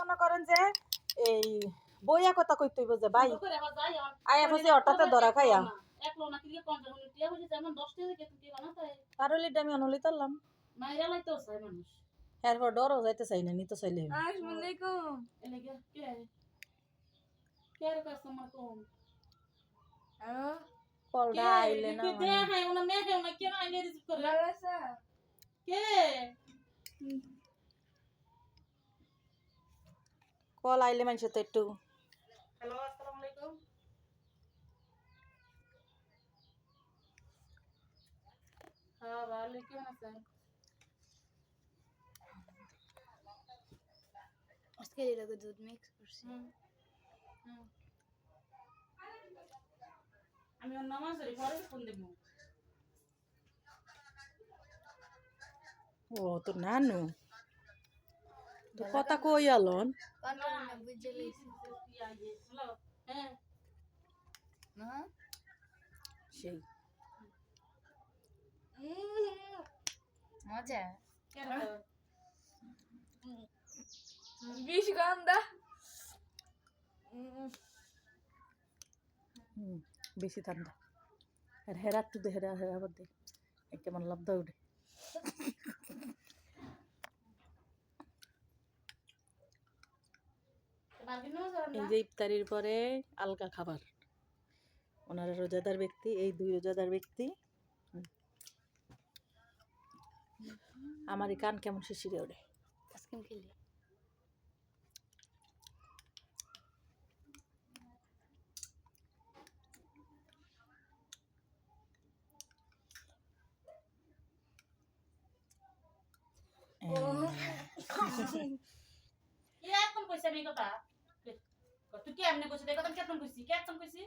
মনে করেন যে এই বইয়া কথা কইতে হইব যে ভাই আয়া বসে হঠাৎ ধরা খাইয়া। একলো না কিলে পঞ্চাশ মিনিট টিয়া হইছে যেমন দশ টাকা থেকে তুমি বানা তাই। তার হলে আমি অনলি তারলাম মাইরা লাইতে চাই মানুষ। এরপর ডরও যাইতে চাই না নিতে চাইলে। আসসালামাইকুম কে? কে কে কাস্টমার কম? হ্যালো? কলটা আইলে না কে দে ওনা মে ওনা কে না আইনে রিসিভ করে? কে? কল আইলে মানুষ তো একটু। হ্যালো আসসালামু আলাইকুম। হ্যাঁ আজকে দুধ মিক্স করছি। আমি ওর নামাজ পড়ি পরে ফোন দেবো। ও তো নানু। তো কথা কই আলন হ্যাঁ সেই মজা কেন বিশ গন্ধা বেশি ঠান্ডা আর হেরা তো দে হেরা হেরা আবার দে কেমন লাভ দাও উঠে এই যে ইফতারির পরে আলগা খাবার। ওনারা রোজাদার ব্যক্তি এই দুই রোজাদার ব্যক্তি। আমার এই কান কেমন শিশিরে ওঠে আইসক্রিম খেলি। কইছে আমি কথা। তুই কি এমনি কইছিস? কথা আমি কেমন কইছি কে একদম কইছি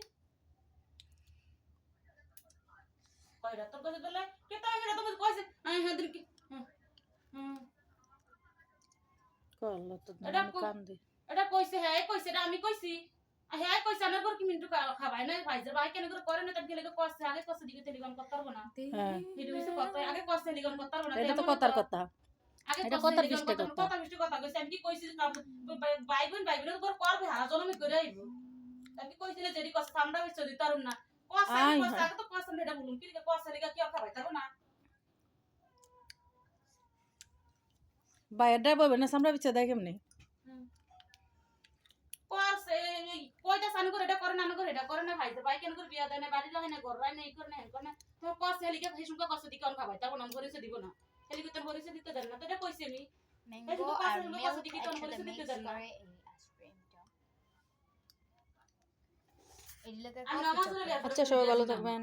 কয়টা তোর কইছে তোলে কে তো আমি তো কইছে? আমি হেদিন কি হুম, হুম। কল্লা তো এটা আমি কো- কান এটা কইছে হ্যাঁ কইছে এটা আমি কইছি। হ্যাঁ কইছে আমার ঘর কি মিন্টু খাবাই না ভাইজে ভাই কেন করে করে না তার গেলে কষ্ট আগে কষ্ট দিকে টেলিগন করতে পারব না। হ্যাঁ হইছে কত আগে কষ্ট টেলিগন করতে পারব না। এটা তো কথার কথা। এটা কষ্ট কথার টেলিগন পৃষ্ঠে করতে- কথা। কথা মিষ্টি কথা কইছে আমি কি কইছি যে কাম- ভাই- ভাই বোন ভাই বোনের ঘর করবে হারা জনমে করে আইব। আমি কইছিলে যেদি কষ্ট সামরা বিচ্ছ দিতে পারুম না। কষ্ট কষ্ট আগে তো কষ্ট এটা বলুন কি কষ্ট লিগা কি না। বাইরে বলবে না সামরা দেয় কেমনি? সানি করে এটা করে না করে এটা করে না ভাইতে ভাই কেন করে বিয়া দেয় না বাড়ি রাখে না ঘর রাখে না এই করে না এই করে না। তোমার কষ্ট হেলিকে সেই সুন্দর কষ্ট দিকে অন খাবাই তারপর নাম ভরিছে দিব না। হেলিকে তোর ভরিছে দিতে দেন না? তো কইছে আমি। ম্যাঙ্গো আর মিল্ক একসাথে মিক্স করে এই আইসক্রিমটা এই লাগে আমি নামাজ পড়ে গেছি। আচ্ছা সবাই ভালো থাকবেন।